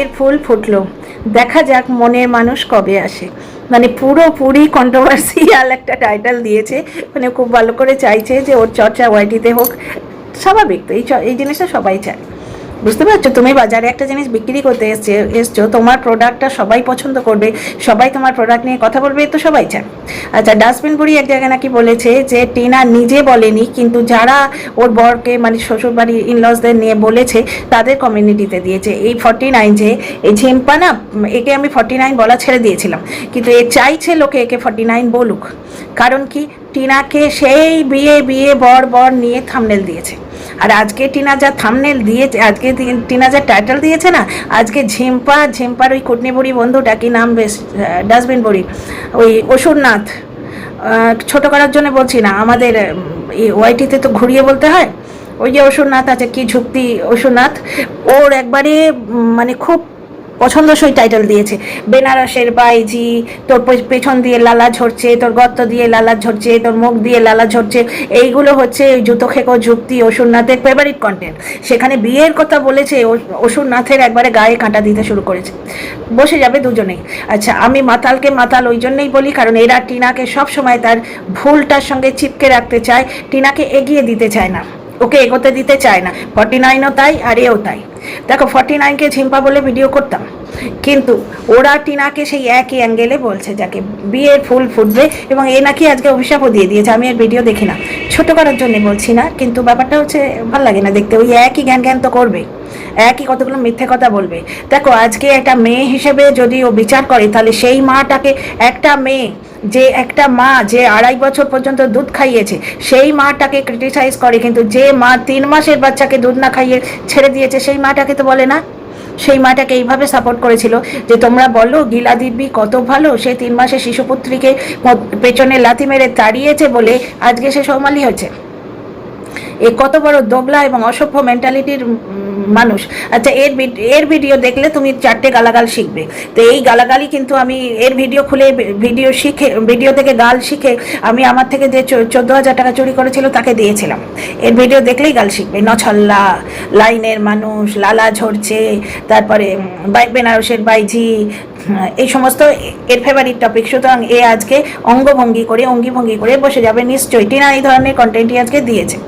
বিয়ের ফুল ফুটল। দেখা যাক মনের মানুষ কবে আসে। মানে পুরোপুরি কন্ট্রোভার্সিয়াল একটা টাইটেল দিয়েছে। মানে খুব ভালো করে চাইছে যে ওর চর্চা ওয়াইটিতে হোক। স্বাভাবিক তো এই এই জিনিসটা সবাই চায়। বুঝতে পারছ? তুমি বাজারে একটা জিনিস বিক্রি করতে এসছে, এসছো, তোমার প্রোডাক্টটা সবাই পছন্দ করবে, সবাই তোমার প্রোডাক্ট নিয়ে কথা বলবে তো সবাই চায়। আচ্ছা ডাস্টবিন বুড়ি এক জায়গায় নাকি বলেছে যে, টিনা নিজে বলেনি, কিন্তু যারা ওর বরকে মানে শ্বশুরবাড়ি ইনলসদের নিয়ে বলেছে, তাদের কমিউনিটিতে দিয়েছে। এই ফর্টি নাইন যে, এই ঝিম্পা না একে আমি ফর্টি নাইন বলা ছেড়ে দিয়েছিলাম। কিন্তু এ চাইছে লোকে একে ফর্টি নাইন বলুক। কারণ কি? টিনাকে সেই বিয়ে বিয়ে, বর বর নিয়ে থামনেল দিয়েছে। আর আজকে টিনা যা থামনেল দিয়েছে, আজকে টিনা যা টাইটেল দিয়েছে না, আজকে ঝিম্পা, ঝিম্পার ওই কুটনি বুড়ি বন্ধুটা কি নাম বেশ ডাস্টবিন বুড়ি, ওই অসুরনাথ ছোট করার জন্য বলছি না, আমাদের এই ওয়াইটিতে তো ঘুরিয়ে বলতে হয়, ওই যে অসুরনাথ আছে, কি ঝুক্তি অসুরনাথ ওর একবারে মানে খুব পছন্দসই টাইটেল দিয়েছে। বেনারসের বাইজি, তোর পেছন দিয়ে লালা ঝরছে, তোর গর্ত দিয়ে লালা ঝরছে, তোর মুখ দিয়ে লালা ঝরছে। এইগুলো হচ্ছে জুতো খেকো যুক্তি অসুরনাথের ফেভারিট কন্টেন্ট সেখানে বিয়ের কথা বলেছে অসুরনাথের একবারে গায়ে কাঁটা দিতে শুরু করেছে। বসে যাবে দুজনেই। আচ্ছা আমি মাতালকে মাতাল ওই জন্যই বলি, কারণ এরা টিনাকে সবসময় তার ভুলটার সঙ্গে চিপকে রাখতে চায়, টিনাকে এগিয়ে দিতে চায় না। ওকে এগোতে দিতে চায় না। ফর্টি নাইনও তাই আর এও তাই। দেখো, ফর্টি নাইনকে ঝিম্পা বলে ভিডিও করতাম। কিন্তু ওরা টিনাকে সেই একই অ্যাঙ্গেলে বলছে, যাকে বিয়ের ফুল ফুটবে এবং এ নাকি আজকে অভিশাপও দিয়ে দিয়েছে। আমি আর ভিডিও দেখি না। ছোট করার জন্য বলছি না, কিন্তু ব্যাপারটা হচ্ছে ভালো লাগে না দেখতে। ওই একই জ্ঞান জ্ঞান তো করবে। একই কতগুলো মিথ্যে কথা বলবে। দেখো, আজকে একটা মেয়ে হিসেবে যদি ও বিচার করে, তাহলে সেই মাটাকে একটা মেয়ে যে একটা মা যে আড়াই বছর পর্যন্ত দুধ খাইয়েছে, সেই মাটাকে ক্রিটিসাইজ করে, কিন্তু যে মা তিন মাসের বাচ্চাকে দুধ না খাইয়ে ছেড়ে দিয়েছে, সেই মাটাকে তো বলে না। সেই মাটাকে এইভাবে সাপোর্ট করেছিল যে তোমরা বলো, গিলা দিব্যি কত ভালো, সে তিন মাসের শিশুপুত্রীকে পেছনে লাথি মেরে তাড়িয়েছে বলে আজকে সে সৌমালি হয়েছে। এ কত বড় দোগলা এবং অসভ্য মেন্টালিটির মানুষ। আচ্ছা এর এর ভিডিও দেখলে তুমি চারটে গালাগাল শিখবে। তো এই গালাগালি কিন্তু আমি এর ভিডিও খুলে ভিডিও শিখে ভিডিও থেকে গাল শিখে আমি আমার থেকে যে চোদ্দ হাজার টাকা চুরি করেছিল তাকে দিয়েছিলাম। এর ভিডিও দেখলেই গাল শিখবে। নছল্লা, লাইনের মানুষ, লালা ঝরছে, তারপরে বেনারসের বাইজি, এই সমস্ত এর ফেভারিট টপিক সুতরাং এ আজকে অঙ্গভঙ্গি করে, অঙ্গিভঙ্গি করে বসে যাবে। নিশ্চয়ই টিনা এই ধরনের কন্টেন্টই আজকে দিয়েছে।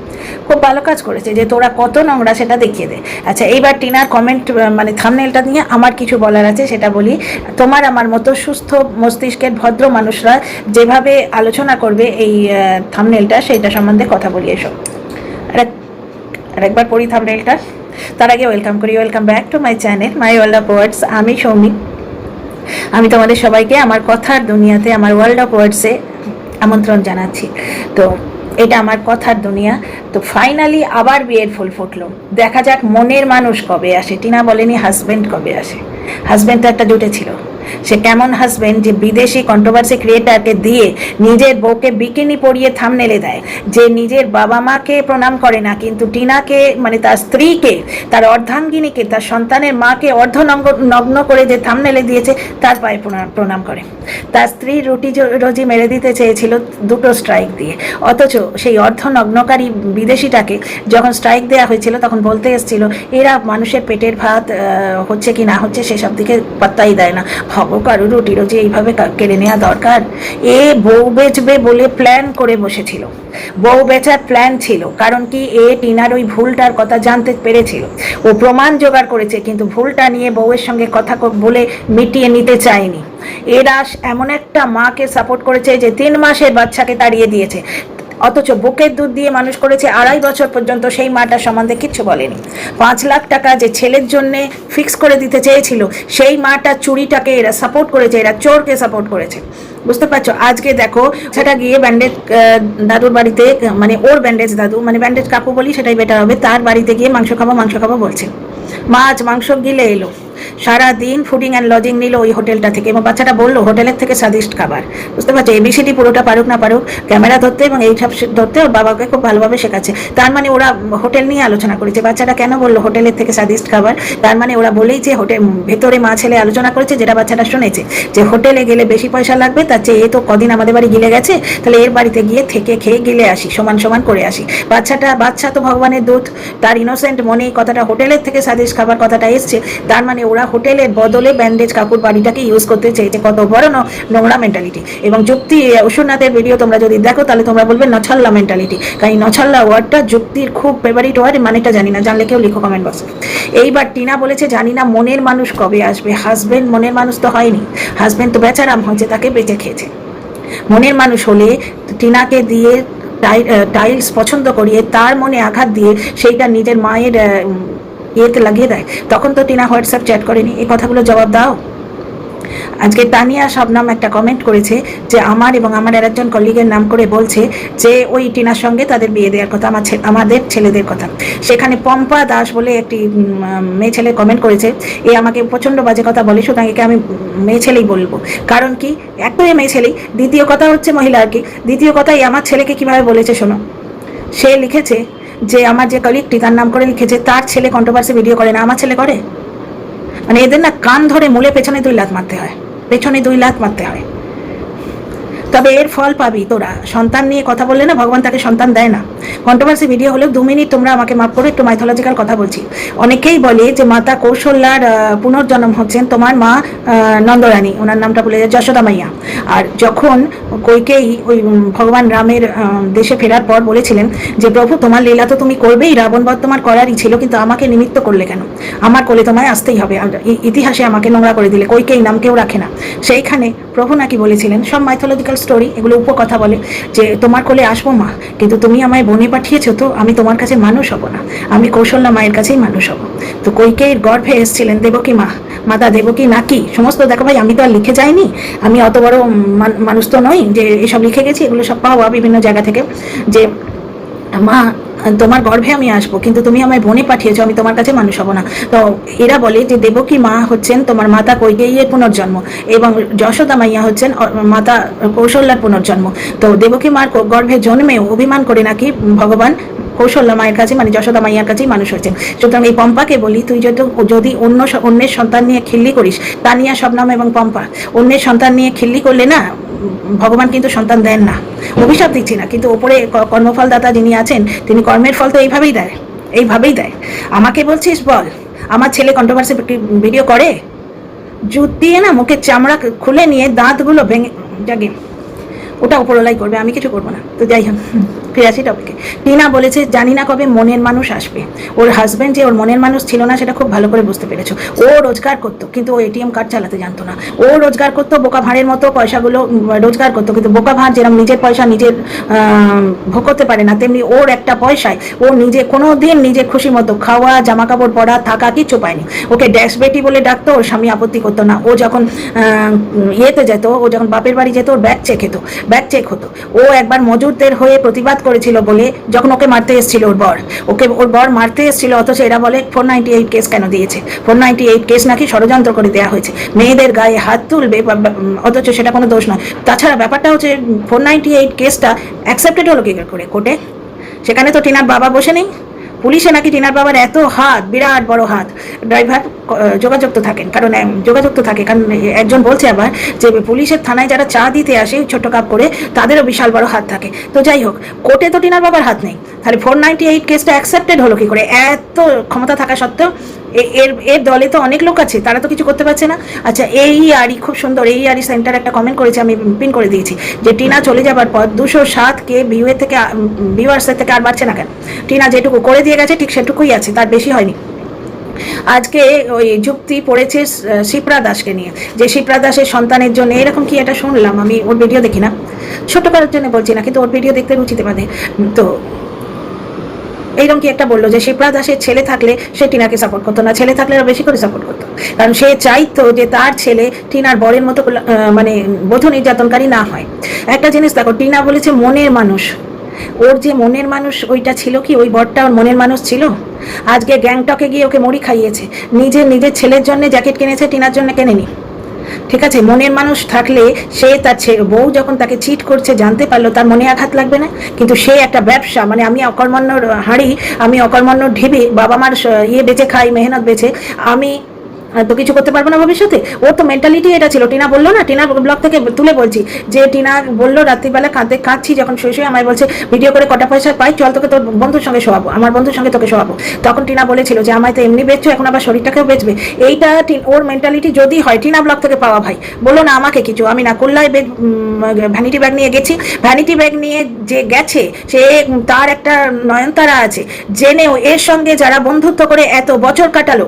খুব ভালো কাজ করেছে যে তোরা কত নোংরা সেটা দেখিয়ে দে। আচ্ছা এইবার টিনার কমেন্ট মানে থামনেলটা নিয়ে আমার কিছু বলার আছে, সেটা বলি। তোমার আমার মতো সুস্থ মস্তিষ্কের ভদ্র মানুষরা যেভাবে আলোচনা করবে এই থামনেলটা সেইটা সম্বন্ধে কথা বলি, এসো। আরেক- আরেকবার পড়ি থামনেলটা তার আগে ওয়েলকাম করি welcome back to my channel my world of words আমি সৌমিক আমি তোমাদের সবাইকে আমার কথার দুনিয়াতে, আমার ওয়ার্ল্ড অফ ওয়ার্ডসে আমন্ত্রণ জানাচ্ছি। তো এটা আমার কথার দুনিয়া। তো ফাইনালি আবার বিয়ের ফুল ফুটলো। দেখা যাক মনের মানুষ কবে আসে। টিনা বলেনি হাজবেন্ড কবে আসে। হাজবেন্ড একটা জুটে ছিল। সে কেমন হাজবেন্ড যে বিদেশি কন্ট্রোভার্সি ক্রিয়েটারকে দিয়ে নিজের বউকে বিকিনি পরিয়ে থামনেলে দেয়। যে নিজের বাবা মাকে প্রণাম করে না, কিন্তু টিনাকে মানে তার স্ত্রীকে, তার অর্ধাঙ্গিনীকে, তার সন্তানের মাকে অর্ধ নগ্ন করে যে থামনেলে দিয়েছে, তার পায়ে প্রণাম করে। তার স্ত্রী রুটি রোজি মেরে দিতে চেয়েছিল দুটো স্ট্রাইক দিয়ে। অথচ সেই অর্ধনগ্নকারী বিদেশিটাকে যখন স্ট্রাইক দেওয়া হয়েছিল, তখন বলতে এসেছিল, এরা মানুষের পেটের ভাত হচ্ছে কি না হচ্ছে সেসব দিকে পাত্তাই দেয় না। হব কারও রুটি রুজি এইভাবে কেড়ে নেওয়া দরকার? এ বউ বেচবে বলে প্ল্যান করে বসেছিল। বউ বেচার প্ল্যান ছিল, কারণ কি এ টিনার ওই ভুলটার কথা জানতে পেরেছিল। ও প্রমাণ জোগাড় করেছে, কিন্তু ভুলটা নিয়ে বউয়ের সঙ্গে কথা বলে মিটিয়ে নিতে চায়নি। এরা এমন একটা মাকে সাপোর্ট করেছে যে তিন মাসের বাচ্চাকে তাড়িয়ে দিয়েছে। অথচ বুকের দুধ দিয়ে মানুষ করেছে আড়াই বছর পর্যন্ত সেই মাটার সম্বন্ধে কিচ্ছু বলেনি। পাঁচ লাখ টাকা যে ছেলের জন্য ফিক্স করে দিতে চেয়েছিল, সেই মাটার চুরিটাকে এরা সাপোর্ট করেছে, এরা চোরকে সাপোর্ট করেছে। বুঝতে পারছ? আজকে দেখো, সেটা গিয়ে ব্যান্ডেজ দাদুর বাড়িতে মানে ওর ব্যান্ডেজ দাদু মানে ব্যান্ডেজ কাকু বলি সেটাই বেটার হবে, তার বাড়িতে গিয়ে মাংস খাব মাংস খাব বলছে। মাছ, মাংস গিলে এলো। সারা দিন ফুডিং অ্যান্ড লজিং নিল ওই হোটেলটা থেকে এবং বাচ্চাটা বলল, হোটেলের থেকে স্বাদিষ্ট খাবার। বুঝতে পারছ? এবিসিডি পুরোটা পারুক না পারুক, ক্যামেরা ধরতে এবং এইসব সে- ধরতে ওর বাবাকে খুব ভালোভাবে শেখাচ্ছে। তার মানে ওরা হোটেল নিয়ে আলোচনা করেছে। বাচ্চাটা কেন বলল, হোটেলের থেকে স্বাদিষ্ট খাবার? তার মানে ওরা বলেই যে হোটেল, ভেতরে মা ছেলে আলোচনা করেছে, যেটা বাচ্চাটা শুনেছে। যে হোটেলে গেলে বেশি পয়সা লাগবে, তার চেয়ে এ তো কদিন আমাদের বাড়ি গিলে গেছে, তাহলে এর বাড়িতে গিয়ে থেকে খেয়ে গিলে আসি, সমান সমান করে আসি। বাচ্চাটা, বাচ্চা তো ভগবানের দুধ তার ইনোসেন্ট মনে কথাটা, হোটেলের থেকে স্বাদিষ্ট খাবার কথাটা এসছে। তার মানে ওরা হোটেলের বদলে ব্যান্ডেজ কাপড় বাড়িটাকে ইউজ করতে চেয়েছে কত বড় নোংরা মেন্টালিটি এবং যুক্তি অসুরনাথের ভিডিও তোমরা যদি দেখো, তাহলে তোমরা বলবে নছল্লা মেন্টালিটি কারণ নছল্লা ওয়ার্ডটা যুক্তির খুব ফেভারিট ওয়ার্ড মানেটা জানি না। জানলে কেউ লিখো কমেন্ট বক্সে এইবার টিনা বলেছে, জানি না মনের মানুষ কবে আসবে। হাজবেন্ড মনের মানুষ তো হয়নি। হাজবেন্ড তো বেচারাম হয়েছে, তাকে বেঁচে খেয়েছে। মনের মানুষ হলে টিনাকে দিয়ে টাই- টাইলস পছন্দ করিয়ে তার মনে আঘাত দিয়ে সেইটা নিজের মায়ের ইয়েতে লাগিয়ে দেয়। তখন তো টিনা হোয়াটসঅ্যাপ চ্যাট করেনি। এই কথাগুলো জবাব দাও। আজকে তানিয়া শবনাম একটা কমেন্ট করেছে যে আমার এবং আমার আর একজন কলিগের নাম করে বলছে যে ওই টিনার সঙ্গে তাদের বিয়ে দেওয়ার কথা, আমার আমাদের ছেলেদের কথা। সেখানে পম্পা দাস বলে একটি মেয়ে ছেলে কমেন্ট করেছে, এ আমাকে প্রচণ্ড বাজে কথা বলে, সুতরাং একে আমি মেয়ে ছেলেই বলব। কারণ কি? এক তো এ মেয়ে ছেলেই। দ্বিতীয় কথা হচ্ছে মহিলা আর কি। দ্বিতীয় কথা এই আমার ছেলেকে কীভাবে বলেছে শোনো? সে লিখেছে যে আমার যে কলিগটি তার নাম করে লিখেছে, তার ছেলে কন্ট্রোভার্সি ভিডিও করে না, আমার ছেলে করে? মানে এদের না কান ধরে মূলে পেছনে দুই লাত মারতে হয়, পেছনে দুই লাত মারতে হয়। তবে এর ফল পাবি তোরা। সন্তান নিয়ে কথা বললে না, ভগবান তাকে সন্তান দেয় না। কন্ট্রোভার্সি ভিডিও হলেও দু মিনিট তোমরা আমাকে মাফ করে, একটু মাইথোলজিক্যাল কথা বলছি। অনেকেই বলে যে মাতা কৌশল্যার পুনর্জন্ম হচ্ছেন তোমার মা নন্দরানী, ওনার নামটা বলে যশোদা মাইয়া। আর যখন কৈকেই ওই ভগবান রামের দেশে ফেরার পর বলেছিলেন যে, প্রভু, তোমার লীলা তো তুমি করবেই, রাবণ বধ তোমার করারই ছিল, কিন্তু আমাকে নিমিত্ত করলে কেন? আমার কোলে তোমায় আসতেই হবে ইতিহাসে আমাকে নোংরা করে দিলে কৈকেই নাম কেউ রাখে না। সেইখানে প্রভু নাকি বলেছিলেন, সব মাইথোলজিক্যাল স্টোরি এগুলো উপকথা বলে যে তোমার কোলে আসব মা, কিন্তু তুমি আমায় বনে পাঠিয়েছো, তো আমি তোমার কাছে মানুষ হব না। আমি কৌশল্যা মায়ের কাছেই মানুষ হব। তো কৈকেয়ীর গর্ভে এসেছিলেন দেবকী মা, মাতা দেবকী নাকি সমস্ত দেখো ভাই, আমি তো আর লিখে যাইনি। আমি অত বড় মানুষ তো নই যে এসব লিখে গেছি, এগুলো সব পাওয়া বিভিন্ন জায়গা থেকে যে মা তোমার গর্ভে আমি আসব, কিন্তু তুমি আমায় বনে পাঠিয়েছো, আমি তোমার কাছে মানুষ হব না। তো এরা বলে যে দেবকী মা হচ্ছেন তোমার মাতা কৈকেয়ীর পুনর্জন্ম এবং যশোদা মাইয়া হচ্ছেন মাতা কৌশল্যার পুনর্জন্ম। তো দেবকী মার গর্ভে জন্মেও অভিমান করে নাকি ভগবান কৌশল্যা মায়ের কাছে মানে যশোদা মাইয়ার কাছেই মানুষ হয়েছেন সুতরাং এই পম্পাকে বলি, তুই যদি যদি অন্য অন্যের সন্তান নিয়ে খিল্লি করিস, তানিয়া শবনাম এবং পম্পা, অন্যের সন্তান নিয়ে খিল্লি করলে না ভগবান কিন্তু সন্তান দেন না। অভিশাপ দিচ্ছি না, কিন্তু ওপরে কর্মফলদাতা যিনি আছেন, তিনি কর্মের ফল তো এইভাবেই দেয় এইভাবেই দেয়। আমাকে বলছিস বল, আমার ছেলে কন্ট্রোভার্সি ভিডিও করে? জুত দিয়ে না মুখের চামড়া খুলে নিয়ে দাঁতগুলো ভেঙে জাগে ওটা উপরলাই করবে, আমি কিছু করব না, তো যাই হোক। ফিরে আসি টপিকে টিনা বলেছে, জানি না কবে মনের মানুষ আসবে। ওর হাজব্যান্ড যে ওর মনের মানুষ ছিল না, সেটা খুব ভালো করে বুঝতে পেরেছ। ও রোজগার করতো, কিন্তু ও এটিএম কার্ড চালাতে জানতো না। ও রোজগার করতো বোকা ভাঁড়ের মতো পয়সাগুলো রোজগার করতো, কিন্তু বোকা ভাঁড় যেরকম নিজের পয়সা নিজের ভোগ করতে পারে না, তেমনি ওর একটা পয়সায় ও নিজে কোনো দিন নিজের খুশি মতো খাওয়া জামা কাপড় পরা, থাকা কিচ্ছু পায়নি। ওকে ড্যাশ বেটি বলে ডাকতো, ওর স্বামী আপত্তি করতো না। ও যখন ইয়েতে যেত, ও যখন বাপের বাড়ি যেত, ওর ব্যাগ চেক হতো ব্যাগ চেক হতো। ও একবার মজুরদের হয়ে প্রতিবাদ করেছিল বলে যখন ওকে মারতে এসেছিল ওর বর। ওকে ওর বর মারতে এসেছিল, অথচ এরা বলে ফোর এইট কেস কেন দিয়েছে? ফোর এইট কেস নাকি ষড়যন্ত্র করে দেওয়া হয়েছে। মেয়েদের গায়ে হাত তুলবে অথচ সেটা কোনো দোষ নয়। তাছাড়া ব্যাপারটা হচ্ছে ফোর এইট কেসটা অ্যাকসেপ্টেড হলো কি করে? কোর্টে? সেখানে তো টিনার বাবা বসে নেই। পুলিশে নাকি টিনার বাবার এত হাত, বিরাট বড় হাত। ড্রাইভার যোগাযোগ তো থাকেন। কারণ যোগাযোগ তো থাকে। কারণ একজন বলছে আবার যে পুলিশের থানায় যারা চা দিতে আসে ছোট কাপ করে, তাদেরও বিশাল বড় হাত থাকে। তো যাই হোক, কোর্টে তো টিনার বাবার হাত নেই। তাহলে ফোর নাইনটি এইট কেসটা অ্যাকসেপ্টেড হলো কি করে? এত ক্ষমতা থাকা সত্ত্বেও এর এর দলে তো অনেক লোক আছে, তারা তো কিছু করতে পারছে না। আচ্ছা এই আরই খুব সুন্দর, এই আরই সেন্টার একটা কমেন্ট করেছে, আমি পিন করে দিয়েছি, যে টিনা চলে যাবার পর দুশো সাত কে ভিউয়ের থেকে ভিউয়ার্সের থেকে আর বাড়ছে না কেন? টিনা যেটুকু করে দিয়ে গেছে, ঠিক সেটুকুই আছে, তার বেশি হয়নি। আজকে ওই যুক্তি পড়েছে শিপ্রা দাসকে নিয়ে, যে শিপ্রা দাসের সন্তানের জন্য, এরকম কি এটা শুনলাম? আমি ওর ভিডিও দেখি না। ছোট করার জন্য বলছি না কিন্তু ওর ভিডিও দেখতে রুচিতে বাঁধে তো এইরকম কি একটা বলল যে শিপ্রা দাসের ছেলে থাকলে সে টিনাকে সাপোর্ট করতো না, ছেলে থাকলে বেশি করে সাপোর্ট করতো। কারণ সে চাইতো যে তার ছেলে টিনার বরের মতো মানে বধূ নির্যাতনকারী না হয়। একটা জিনিস দেখো, টিনা বলেছে মনের মানুষ। ওর যে মনের মানুষ, ওইটা ছিল কি? ওই বরটা ওর মনের মানুষ ছিল? আজকে গ্যাংটকে গিয়ে ওকে মুড়ি খাইয়েছে। নিজের নিজের ছেলের জন্য জ্যাকেট কিনেছে, টিনার জন্য কেনেনি? ঠিক আছে, মনের মানুষ থাকলে সে তার বউ যখন তাকে চিট করছে, জানতে পারল, তার মনে আঘাত লাগবে না? কিন্তু সে একটা ব্যবসা মানে আমি অকর্মণ্য হাঁড়ি, আমি অকর্মণ্য ঢিবি বাবা মার ইয়ে বেঁচে খাই, মেহনত বেচে, আমি তো কিছু করতে পারব না ভবিষ্যতে। ওর তো মেন্টালিটি এটা ছিল। টিনা বলল না টিনার ব্লগ থেকে তুলে বলছি যে টিনা বলল, রাত্রিবেলা কাঁদতে কাঁদছি যখন শুয়ে শুয়ে আমায় বলছে, ভিডিও করে কটা পয়সা পাই, চল তোকে তোর বন্ধুর সঙ্গে শোয়াবো, আমার বন্ধুর সঙ্গে তোকে শোয়াবো। তখন টিনা বলেছিল যে, আমায় তো এমনি বেচছো, এখন আবার শরীরটাকেও বেচবে। এইটা ওর মেন্টালিটি যদি হয়, টিনা ব্লগ থেকে পাওয়া ভাই। বলল, না, আমাকে কিছু, আমি না কল্যায় ভ্যানিটি ব্যাগ নিয়ে গেছি। ভ্যানিটি ব্যাগ নিয়ে যে গেছে, সে তার একটা নয়নতারা আছে। জেনেও এর সঙ্গে যারা বন্ধুত্ব করে, এত বছর কাটালো।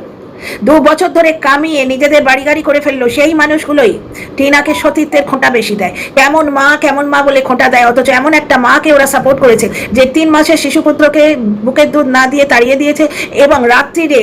দু বছর ধরে কামিয়ে নিজেদের বাড়ি গাড়ি করে ফেলল সেই মানুষগুলোই। টিনাকে সতীত্বের খোঁটা বেশি দেয়। কেমন মা কেমন মা বলে খোঁটা দেয়? অথচ এমন একটা মাকে ওরা সাপোর্ট করেছে, যে তিন মাসের শিশুপুত্রকে বুকের দুধ না দিয়ে তাড়িয়ে দিয়েছে এবং রাত্রিরে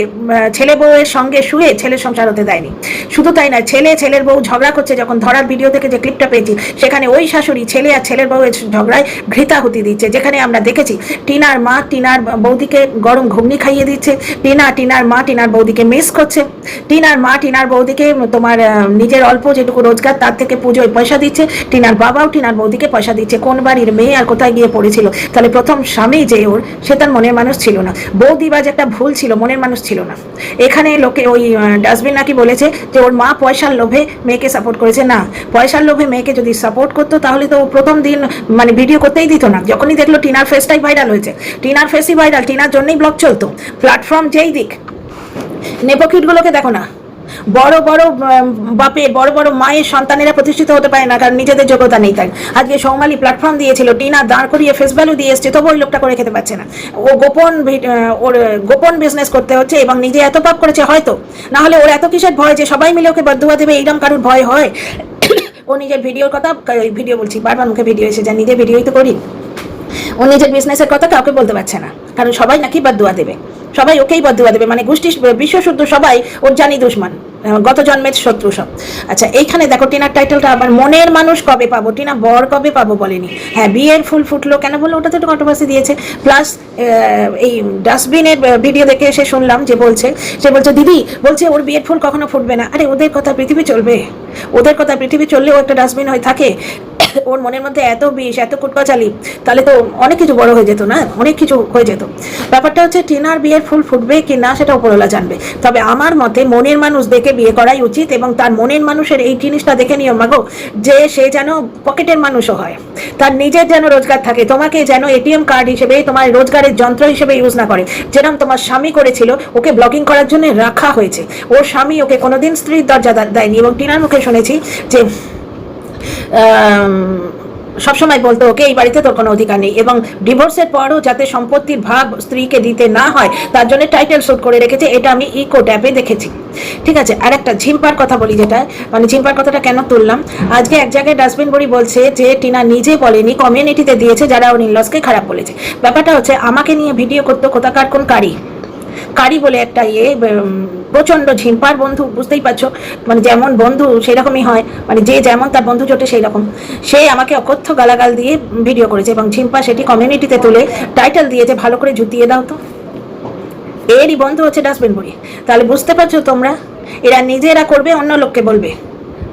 ছেলে বউয়ের সঙ্গে শুয়ে ছেলের সংসার হতে দেয়নি। শুধু তাই না ছেলে ছেলের বউ ঝগড়া করছে। যখন ধরার ভিডিও থেকে যে ক্লিপটা পেয়েছি, সেখানে ওই শাশুড়ি ছেলে আর ছেলের বউয়ের ঝগড়ায় ঘৃতাহুতি দিচ্ছে। যেখানে আমরা দেখেছি, টিনার মা টিনার বৌদিকে গরম ঘুগনি খাইয়ে দিচ্ছে। টিনা, টিনার মা, টিনার বৌদিকে মিস করছে। টিনার মা, টিনার বৌদিকে তোমার নিজের অল্প যেটুকু রোজগার, তার থেকে পুজোয় পয়সা দিচ্ছে। টিনার বাবাও টিনার বৌদিকে পয়সা দিচ্ছে। কোন বাড়ির মেয়ে আর কোথায় গিয়ে পড়েছিল? তাহলে প্রথম স্বামী যে ওর, সে তার মনের মানুষ ছিল না। বৌদি বাজ একটা ভুল ছিল, মনের মানুষ ছিল না। এখানে লোকে ওই ডাস্টবিন নাকি বলেছে যে ওর মা পয়সার লোভে মেয়েকে সাপোর্ট করেছে। না, পয়সার লোভে মেয়েকে যদি সাপোর্ট করতো, তাহলে তো প্রথম দিন মানে ভিডিও করতেই দিত না। যখনই দেখল টিনার ফেসটাই ভাইরাল হয়েছে। টিনার ফেসই ভাইরাল টিনার জন্যই ব্লগ চলতো। প্ল্যাটফর্ম যেই দিক নেপোকিটগুলোকে দেখো না। বড় বড় বাপের, বড় বড় মায়ের সন্তানেরা প্রতিষ্ঠিত হতে পারে না, কারণ নিজেদের যোগ্যতা নেই তাই আজকে সৌমালি প্ল্যাটফর্ম দিয়েছিল, টিনা দাঁড় করিয়ে ফেস ভ্যালু দিয়ে এসছে তবু ওই লোকটা করে খেতে পারছে না। ও গোপন ওর গোপন বিজনেস করতে হচ্ছে এবং নিজে এত পাপ করেছে হয়তো। না হলে ওর এত কিসের ভয় যে সবাই মিলে ওকে বদুয়া দেবে এইরকম কারোর ভয় হয়? ও নিজের ভিডিওর কথা ভিডিও বলছি, বারবার মুখে ভিডিও এসে যা নিজের ভিডিওই তো করি। ও নিজের বিজনেসের কথা কাউকে বলতে পারছে না, কারণ সবাই নাকি বদুয়া দেবে। সবাই ওকেই বদুয়া দেবে মানে গোষ্ঠী বিশ্বশুদ্ধ সবাই ওর জানি দুশ্মন গত জন্মের শত্রু সব। আচ্ছা এইখানে দেখো টিনার টাইটেলটা আবার মনের মানুষ কবে পাবো? টিনা বর কবে পাবো বলেনি। হ্যাঁ বিয়ের ফুল ফুটলো কেন বলল? ওটাতে একটু কন্ট্রোভার্সি দিয়েছে। প্লাস এই ডাস্টবিনের ভিডিও দেখে এসে শুনলাম যে বলছে, সে বলছে, দিদি, বলছে ওর বিয়ের ফুল কখনো ফুটবে না। আরে, ওদের কথা পৃথিবী চলবে। ওদের কথা পৃথিবী চললেও একটা ডাস্টবিন হয়ে থাকে। ওর মনের মধ্যে এত বিষ, এত কুটকাচালি, তাহলে তো অনেক কিছু বড় হয়ে যেত না? অনেক কিছু হয়ে যেত। ব্যাপারটা হচ্ছে টিনার বিয়ের ফুল ফুটবে কি না সেটা উপরওয়ালা জানবে। তবে আমার মতে মনের মানুষ দেখে বিয়ে করাই উচিত এবং তার মনের মানুষের এই জিনিসটা দেখে নিও মাগো যে সে যেন পকেটের মানুষও হয়। তার নিজের যেন রোজগার থাকে, তোমাকে যেন এটিএম কার্ড হিসেবে, তোমার রোজগারের যন্ত্র হিসেবে ইউজ না করে। যেরকম তোমার স্বামী করেছিল, ওকে ব্লগিং করার জন্য রাখা হয়েছে। ওর স্বামী ওকে কোনোদিন স্ত্রীর দরজা দেয়নি এবং টিনার মুখে শুনেছি যে সবসময় বলতো, ওকে, এই বাড়িতে তোর কোনো অধিকার নেই। এবং ডিভোর্সের পরও যাতে সম্পত্তির ভাগ স্ত্রীকে দিতে না হয়, তার জন্য টাইটেল শুট করে রেখেছে। এটা আমি ইকো ট্যাপে দেখেছি। ঠিক আছে আর একটা ঝিম্পার কথা বলি যেটা মানে ঝিম্পার কথাটা কেন তুললাম? আজকে এক জায়গায় ডাস্টবিন বড়ি বলছে যে, টিনা নিজে বলেনি কমিউনিটিতে দিয়েছে, যারা ওর ইনলসকে খারাপ বলেছে। ব্যাপারটা হচ্ছে, আমাকে নিয়ে ভিডিও করতো কোথাকার কোন কারি? কারি বলে একটা ইয়ে প্রচণ্ড ঝিম্পার বন্ধু, বুঝতেই পারছ? মানে যেমন বন্ধু, সেরকমই হয়। মানে যে যেমন তার বন্ধু জোটে সেই রকম সে আমাকে অকথ্য গালাগাল দিয়ে ভিডিও করেছে এবং ঝিম্পা সেটি কমিউনিটিতে তুলে টাইটেল দিয়েছে ভালো করে জুতিয়ে দাও তো। এরই বন্ধু হচ্ছে ডাস্টবিন বুড়ি। তাহলে বুঝতে পারছ তোমরা? এরা নিজেরা করবে, অন্য লোককে বলবে।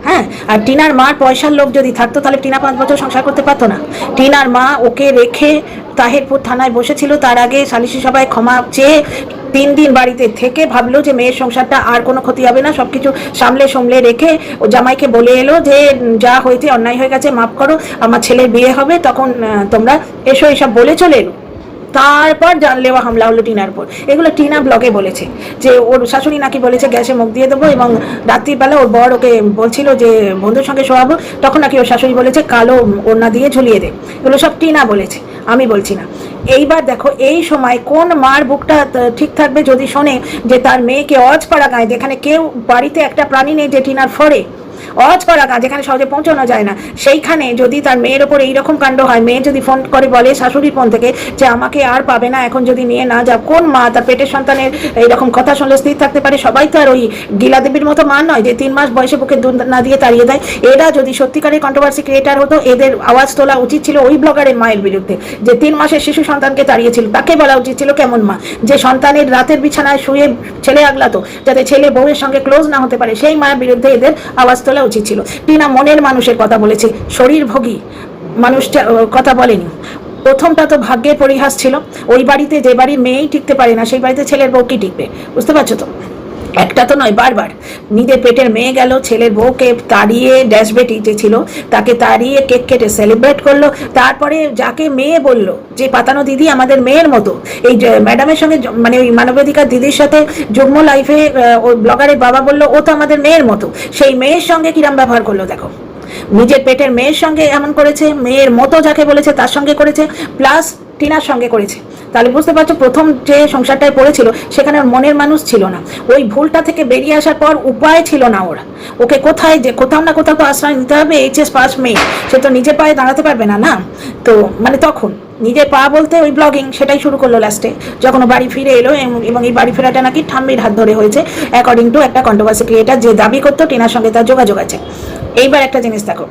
হ্যাঁ? আর টিনার মার পয়সার লোক যদি থাকতো, তাহলে টিনা পাঁচ বছর সংসার করতে পারতো না। টিনার মা ওকে রেখে তাহেরপুর থানায় বসেছিল। তার আগে সালিশি সভায় ক্ষমা চেয়ে তিন দিন বাড়িতে থেকে ভাবলো যে মেয়ের সংসারটা আর কোনো ক্ষতি হবে না সব কিছু সামলে সামলে রেখে ও জামাইকে বলে এলো যে, যা হয়েছে, অন্যায় হয়ে গেছে, মাফ করো, আমার ছেলের বিয়ে হবে, তখন তোমরা এসো, এসব বলে চলে এলো। তারপর জানলেওয়া হামলা হলো টিনার উপর। এগুলো টিনা ব্লগে বলেছে যে ওর শাশুড়ি নাকি বলেছে গ্যাসে মুখ দিয়ে দেবো এবং রাত্রিবেলা ওর বর ওকে বলছিল যে বন্ধুর সঙ্গে শোয়াবো, তখন নাকি ওর শাশুড়ি বলেছে কালো ওড়না দিয়ে ঝুলিয়ে দে। এগুলো সব টিনা বলেছে, আমি বলছি না। এইবার দেখো, এই সময় কোন মার বুকটা ঠিক থাকবে যদি শোনে যে তার মেয়েকে অজপাড়া গায়ে যেখানে কেউ বাড়িতে একটা প্রাণী নেই যে টিনার ফরে। অজপাড়া গাঁ যেখানে সহজে পৌঁছানো যায় না। সেইখানে যদি তার মেয়ের ওপর এইরকম কাণ্ড হয়, মেয়ে যদি ফোন করে বলে শাশুড়ির ফোন থেকে যে আমাকে আর পাবে না, এখন যদি নিয়ে না যা কোন মা তার পেটের সন্তানের এইরকম কথা শুনলে স্থির থাকতে পারে? সবাই তো আর ওই গিলা দেবীর মতো মা নয় যে তিন মাস বয়সে বুকে দুধ না দিয়ে তাড়িয়ে দেয়। এরা যদি সত্যিকারের কন্ট্রোভার্সি ক্রিয়েটার হতো, এদের আওয়াজ তোলা উচিত ছিল ওই ব্লগারের মায়ের বিরুদ্ধে, যে তিন মাসের শিশু সন্তানকে তাড়িয়েছিল। তাকে বলা উচিত ছিল কেমন মা? যে সন্তানের রাতের বিছানায় শুয়ে ছেলে আগলাতো, যাতে ছেলে বউয়ের সঙ্গে ক্লোজ না হতে পারে। সেই মায়ের বিরুদ্ধে এদের আওয়াজ তোলা উচিত ছিল। টিনা মনের মানুষের কথা বলেছে, শরীর ভোগী, মানুষটা কথা বলেনি। প্রথমটা তো ভাগ্যের পরিহাস ছিল। ওই বাড়িতে যে বাড়ির মেয়েই টিকতে পারে না, সেই বাড়িতে ছেলের বউ কি টিকবে? বুঝতে পারছ তো? একটা তো নয়, বারবার। নিজের পেটের মেয়ে গেল, ছেলের বউকে তাড়িয়ে ড্যাশবেট যে ছিল, তাকে তাড়িয়ে কেক কেটে সেলিব্রেট করল, তারপরে যাকে মেয়ে বলল যে, পাতানো দিদি আমাদের মেয়ের মতো। এই ম্যাডামের সঙ্গে মানে ওই মানবাধিকার দিদির সাথে যুগ্ম লাইফে ওই ব্লগারের বাবা বলল, ও তো আমাদের মেয়ের মতো। সেই মেয়ের সঙ্গে কিরম ব্যবহার করল, দেখো। নিজের পেটের মেয়ের সঙ্গে এমন করেছে, মেয়ের মতো যাকে বলেছে তার সঙ্গে করেছে প্লাস টিনার সঙ্গে করেছে। তাহলে বুঝতে পারছ, প্রথম যে সংসারটায় পড়েছিল, সেখানে ওর মনের মানুষ ছিল না। ওই ভুলটা থেকে বেরিয়ে আসার পর উপায় ছিল না ওরা। ওকে কোথায় যে, কোথাও না কোথাও তো আশ্রয় নিতে হবে এইচএস পাস মেয়ে। সে তো নিজে পায়ে দাঁড়াতে পারবে না না? তো মানে তখন। নিজের পা বলতে ওই ব্লগিং সেটাই শুরু করল লাস্টে যখন বাড়ি ফিরে এলো এবং- এই বাড়ি ফেরাটা নাকি ঠাম্মির হাত ধরে হয়েছে অ্যাকর্ডিং টু একটা কন্ট্রোভার্সি ক্রিয়েটার যে দাবি করতো টিনার সঙ্গে তার যোগাযোগ আছে। এইবার একটা জিনিস দেখো।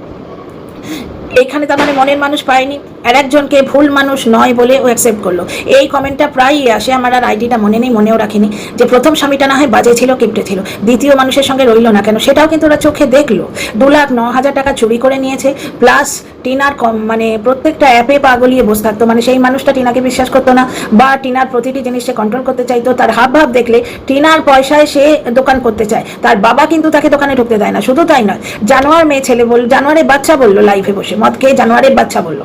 এইখানে তার মানে মনের মানুষ পায়নি। আর একজনকে ভুল মানুষ নয় বলে ও অ্যাকসেপ্ট করল। এই কমেন্টটা প্রায়ই আসে, আমার আর আইডিটা মনে নেই, মনেও রাখিনি। যে প্রথম স্বামীটা না হয় বাজে ছিল, কিপটে ছিল। দ্বিতীয় মানুষের সঙ্গে রইল না কেন, সেটাও কিন্তু ওরা চোখে দেখল। দু লাখ ন হাজার টাকা চুরি করে নিয়েছে প্লাস টিনার মানে প্রত্যেকটা অ্যাপে পাগলিয়ে বসে থাকতো। মানে সেই মানুষটা টিনাকে বিশ্বাস করতো না, বা টিনার প্রতিটি জিনিস সে কন্ট্রোল করতে চাইতো। তার হাব ভাব দেখলে টিনার পয়সায় সে দোকান করতে চায়। তার বাবা কিন্তু তাকে দোকানে ঢুকতে দেয় না, শুধু তাই নয়, জানোয়ার মেয়ে ছেলে বল, জানোয়ারের বাচ্চা বলল লাইফে বসে। মদ খেয়ে জানোয়ারের বাচ্চা বলল।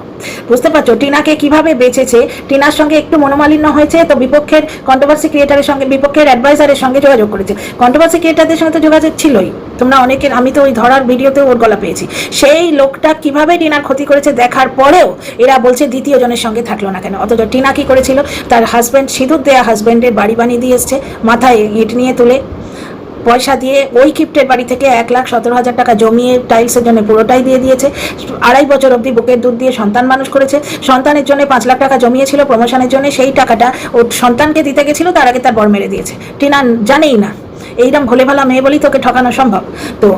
বুঝতে পারছ? টিনাকে কীভাবে বেঁচেছে? টিনার সঙ্গে একটু মনোমালিন্য হয়েছে, তো বিপক্ষের কন্ট্রোভার্সি ক্রিয়েটারের সঙ্গে, বিপক্ষের অ্যাডভাইজারের সঙ্গে যোগাযোগ করেছে। কন্ট্রোভার্সি ক্রিয়েটারদের সঙ্গে তো যোগাযোগ ছিলই। তোমরা অনেকের আমি তো ওই ধরার ভিডিওতে ওর গলা পেয়েছি। সেই লোকটা কীভাবে টিনার ক্ষতি করেছে দেখার পরেও এরা বলছে দ্বিতীয় জনের সঙ্গে থাকল না কেন? অথচ টিনা কি করেছিল? তার হাজব্যান্ড সিঁদুর দেয়া হাজব্যান্ডের বাড়ি বানিয়ে দিয়ে এসছে, মাথায় ইট নিয়ে তুলে। পয়সা দিয়ে ওই কিপ্টের বাড়ি থেকে এক লাখ সতেরো হাজার টাকা জমিয়ে টাইলসের জন্য পুরোটাই দিয়ে দিয়েছে। আড়াই বছর অবধি বুকের দুধ দিয়ে সন্তান মানুষ করেছে। সন্তানের জন্য পাঁচ লাখ টাকা জমিয়েছিল প্রমোশনের জন্য সেই টাকাটা ও সন্তানকে দিতে গেছিল, তার আগে তার বর মেরে দিয়েছে। টিনা জানেই না এইরকম ভোলে ভালা মেয়ে বলি তোকে ঠকানো সম্ভব। তো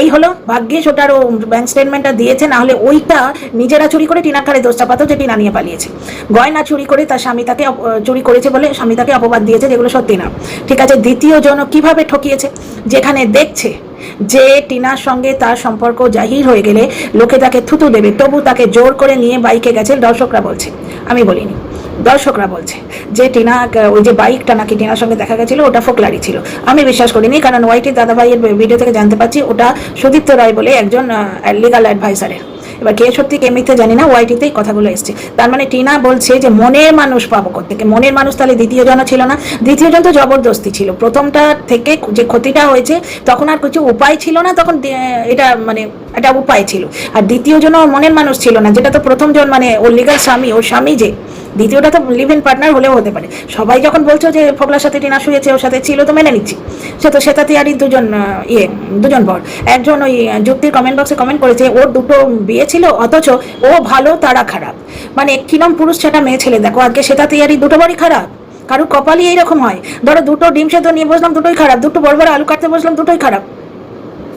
এই হলো ভাগ্যিস ওটার ও ব্যাংক স্টেটমেন্টটা দিয়েছে, না হলে ওইটা নিজেরা চুরি করে টিনার ঘাড়ে দোষ চাপাতো যে টিনা নিয়ে পালিয়েছে। গয়না চুরি করে তার স্বামী তাকে চুরি করেছে বলে স্বামী তাকে অপবাদ দিয়েছে যেগুলো সত্যি না। ঠিক আছে, দ্বিতীয় জন কীভাবে ঠকিয়েছে? যেখানে দেখছে যে টিনার সঙ্গে তার সম্পর্ক জাহির হয়ে গেলে লোকে তাকে থুতু দেবে, তবু তাকে জোর করে নিয়ে বাইকে গেছে, দর্শকরা বলছে। আমি বলিনি। দর্শকরা বলছে যে টিনা ওই যে বাইকটা নাকি টিনার সঙ্গে দেখা গেছিল, ওটা ফোকলারি ছিল। আমি বিশ্বাস করিনি, কারণ ওয়াইটির দাদাভাইয়ের ভিডিও থেকে জানতে পারছি, ওটা সুদীপ্ত রায় বলে একজন লিগাল অ্যাডভাইসারের এবার কে সত্যি কে মিথ্যে জানি না ওয়াইটিতেই কথাগুলো এসছে। তার মানে টিনা বলছে যে মনের মানুষ পাবো থেকে মনের মানুষ তাহলে দ্বিতীয় জন ছিল না। দ্বিতীয় জন তো জবরদস্তি ছিল। প্রথমটা থেকে যে ক্ষতিটা হয়েছে, তখন আর কিছু উপায় ছিল না, তখন এটা মানে একটা উপায় ছিল। আর দ্বিতীয় জন ওর মনের মানুষ ছিল না, যেটা তো প্রথম জন মানে ওর লিগাল স্বামী, ওর স্বামী যে, দ্বিতীয়টা তো লিভ ইন পার্টনার হলেও হতে পারে। সবাই যখন বলছো যে ফোকলার সাথে টিনা শুয়েছে, ওর সাথে ছিল, তো মেনে নিচ্ছি। সে তো সেটা তিয়ারির দুজন ইয়ে দুজন বর। একজন ওই যুক্তির কমেন্ট বক্সে কমেন্ট করেছে, ওর দুটো বিয়ে ছিল, অথচ ও ভালো, তারা খারাপ। মানে কিরম পুরুষ সেটা মেয়ে ছেলে, দেখো, আজকে সেটা তৈরি দুটো বারই খারাপ। কারও কপালই এইরকম হয়। ধরো, দুটো ডিম সেদ্ধ নিয়ে বসলাম, দুটোই খারাপ। দুটো বড় বড় আলু কাটতে বসলাম, দুটোই খারাপ।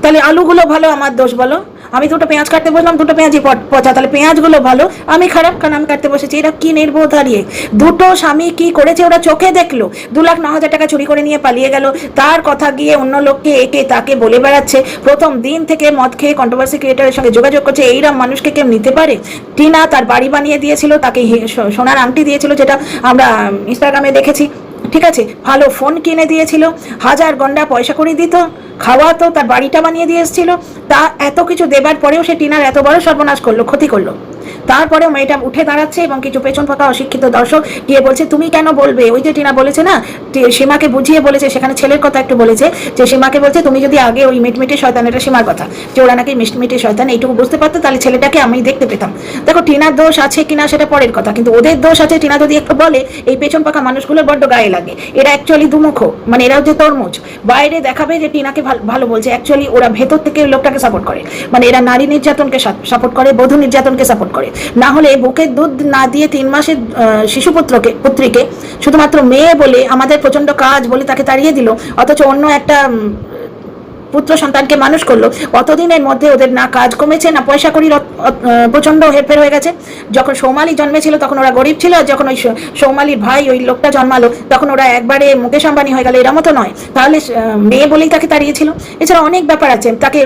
তাহলে আলুগুলো ভালো, আমার দোষ বলো? আমি দুটো পেঁয়াজ কাটতে বসলাম, দুটো পেঁয়াজই পচ- তাহলে পেঁয়াজগুলো ভালো, আমি খারাপ কারণ আমি কাটতে বসেছি। এরা কি নির্বোধ হারিয়ে দুটো স্বামী কি করেছে ওরা চোখে দেখল? দু লাখ ন হাজার টাকা চুরি করে নিয়ে পালিয়ে গেল। তার কথা গিয়ে অন্য লোককে একে তাকে বলে বেড়াচ্ছে। প্রথম দিন থেকে মদ খেয়ে কন্ট্রোভার্সি ক্রিয়েটারের সঙ্গে যোগাযোগ করছে। এইরকম মানুষকে কেউ নিতে পারে? টিনা তার বাড়ি বানিয়ে দিয়েছিল, তাকে সোনার আংটি দিয়েছিল, যেটা আমরা ইনস্টাগ্রামে দেখেছি। ঠিক আছে, ভালো ফোন কিনে দিয়েছিল, হাজার গন্ডা পয়সা করে দিত খাওয়াতো তার বাড়িটা বানিয়ে দিয়ে এসেছিল, তা এত কিছু দেবার পরেও সে টিনার এত বড় সর্বনাশ করল, ক্ষতি করল। তারপরেও মেয়েটা উঠে দাঁড়াচ্ছে এবং কিছু পেছন ফাঁকা অশিক্ষিত দর্শক গিয়ে বলছে, তুমি কেন বলবে? ওই যে টিনা বলেছে না সীমাকে বুঝিয়ে বলেছে, সেখানে ছেলের কথা একটু বলেছে যে, সীমাকে বলছে, তুমি যদি আগে ওই মিটমিটে শয়তান, এটা সীমার কথা, যে ওরা নাকি মিটমিটে শয়তান, এইটুকু বুঝতে পারতো, তাহলে ছেলেটাকে আমি দেখতে পেতাম। দেখো, টিনার দোষ আছে কিনা সেটা পরের কথা, কিন্তু ওদের দোষ আছে, টিনা যদি একটু বলে, এই পেছন পাকা মানুষগুলোর বড্ড গায়ে লাগে। এরা অ্যাকচুয়ালি দুমুখ মানে এরাও যে তরমুজ। বাইরে দেখাবে যে টিনাকে ভাল- ভালো বলছে অ্যাকচুয়ালি ওরা ভেতর থেকে লোকটাকে সাপোর্ট করে। মানে এরা নারী নির্যাতনকে সাপোর্ট করে, বধূ নির্যাতনকে সাপোর্ট করে। না হলে বুকের দুধ না দিয়ে তিন মাসের শিশুপুত্রকে পুত্রীকে শুধুমাত্র মেয়ে বলে আমাদের প্রচণ্ড কাজ বলে তাকে তাড়িয়ে দিল, অথচ অন্য একটা পুত্র সন্তানকে মানুষ করল। অতদিনের মধ্যে ওদের না কাজ কমেছে, না পয়সা করি প্রচণ্ড হেরফের হয়ে গেছে। যখন সৌমালি জন্মেছিল তখন ওরা গরিব ছিল, আর যখন ওই সৌমালির ভাই ওই লোকটা জন্মালো তখন ওরা একবারে মুকেশ আম্বানি হয়ে গেল, এরা মতো নয়। তাহলে মেয়ে বলেই তাকে তাড়িয়েছিল। এছাড়া অনেক ব্যাপার আছে, তাকে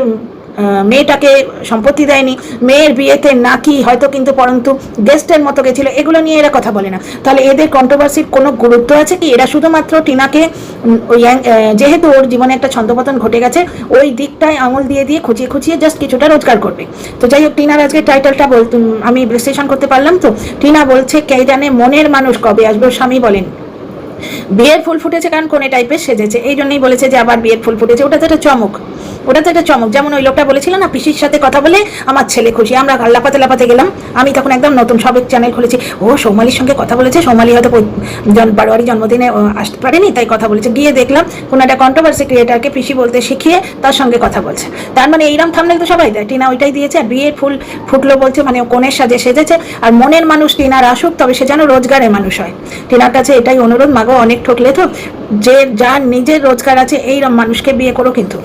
মেয়েটাকে সম্পত্তি দেয়নি। মেয়ের বিয়েতে নাকি হয়তো কিন্তু পরন্তু গেস্টের মতো গেছিল। এগুলো নিয়ে এরা কথা বলে না। তাহলে এদের কন্ট্রোভার্সির কোনো গুরুত্ব আছে কি? এরা শুধুমাত্র টিনাকে ওই যেহেতু ওর জীবনে একটা ছন্দপতন ঘটে গেছে, ওই দিকটায় আঙুল দিয়ে দিয়ে খুঁচিয়ে খুঁচিয়ে জাস্ট কিছুটা রোজগার করবে। তো যাই হোক, টিনার আজকে টাইটেলটা বল আমি বিশ্লেষণ করতে পারলাম তো। টিনা বলছে, কে জানে মনের মানুষ কবে আসবে? স্বামী বলেন বিয়ের ফুল ফুটেছে কারণ কোনে টাইপের সেজেছে। এই জন্যই বলেছে যে আবার বিয়ের ফুল ফুটেছে। ওটা তো একটা চমক। ওটা তো একটা চমক। যেমন ওই লোকটা বলেছিল না, পিসির সাথে কথা বলে আমার ছেলে খুশি। আমরা লাপাতে লাপাতে গেলাম। আমি তখন একদম নতুন সবের চ্যানেল খুলেছি। ও সৌমালির সঙ্গে কথা বলেছে। সৌমালি হয়তো বারোয়ারি জন্মদিনে আসতে পারেনি, তাই কথা বলেছে। গিয়ে দেখলাম কোনো একটা কন্ট্রোভার্সি ক্রিয়েটারকে পিসি বলতে শিখিয়ে তার সঙ্গে কথা বলছে। তার মানে এইরাম থামলে তো সবাই দেয়। টিনা ওইটাই দিয়েছে আর বিয়ের ফুল ফুটলো বলছে মানে ও কোণের সাজে সেজেছে। আর মনের মানুষ টিনার আসুক, তবে সে যেন রোজগারের মানুষ হয়। টিনার কাছে এটাই অনুরোধ। মাগো অনেক ঠকলে তো যে যার নিজের রোজগার আছে, এই মানুষকে বিয়ে করো কিন্তু।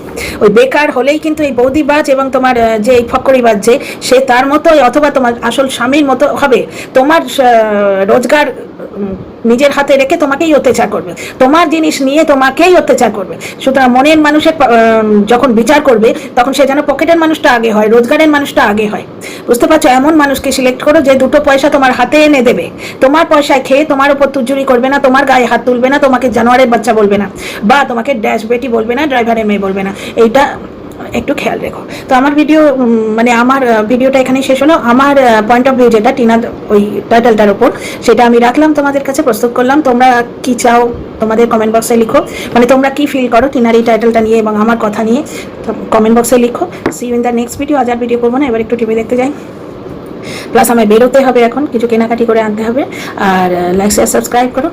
ওই বেকার হলেই কিন্তু এই বৌদিবাজ এবং তোমার যে এই ফকরিবাজ যে, সে তার মতো অথবা তোমার আসল স্বামীর মতো হবে। তোমার রোজগার নিজের হাতে রেখে তোমাকেই অত্যাচার করবে। তোমার জিনিস নিয়ে তোমাকেই অত্যাচার করবে। সুতরাং মনের মানুষের যখন বিচার করবে, তখন সে যেন পকেটের মানুষটা আগে হয়, রোজগারের মানুষটা আগে হয়। বুঝতে পারছ? এমন মানুষকে সিলেক্ট করো যে দুটো পয়সা তোমার হাতে এনে দেবে। তোমার পয়সায় খেয়ে তোমার উপর তুজুরি করবে না, তোমার গায়ে হাত তুলবে না, তোমাকে জানোয়ারের বাচ্চা বলবে না, বা তোমাকে ড্যাশ বেটি বলবে না ড্রাইভারের মেয়ে বলবে না। এইটা একটু খেয়াল রেখো। তো আমার ভিডিও মানে আমার ভিডিওটা এখানে শেষ হলো। আমার পয়েন্ট অফ ভিউ যেটা, টিনা, ওই টাইটেলটার ওপর সেটা আমি রাখলাম, তোমাদের কাছে প্রস্তুত করলাম। তোমরা কি চাও তোমাদের কমেন্ট বক্সে লিখো। মানে তোমরা কি ফিল করো টিনার এই টাইটেলটা নিয়ে এবং আমার কথা নিয়ে কমেন্ট বক্সে লিখো। See in the next video আজ আর ভিডিও করব না, এবার একটু টিভি দেখতে যাই। প্লাস আমায় বেরোতে হবে এখন, কিছু কেনাকাটি করে আনতে হবে। আর লাইক শেয়ার সাবস্ক্রাইব করো।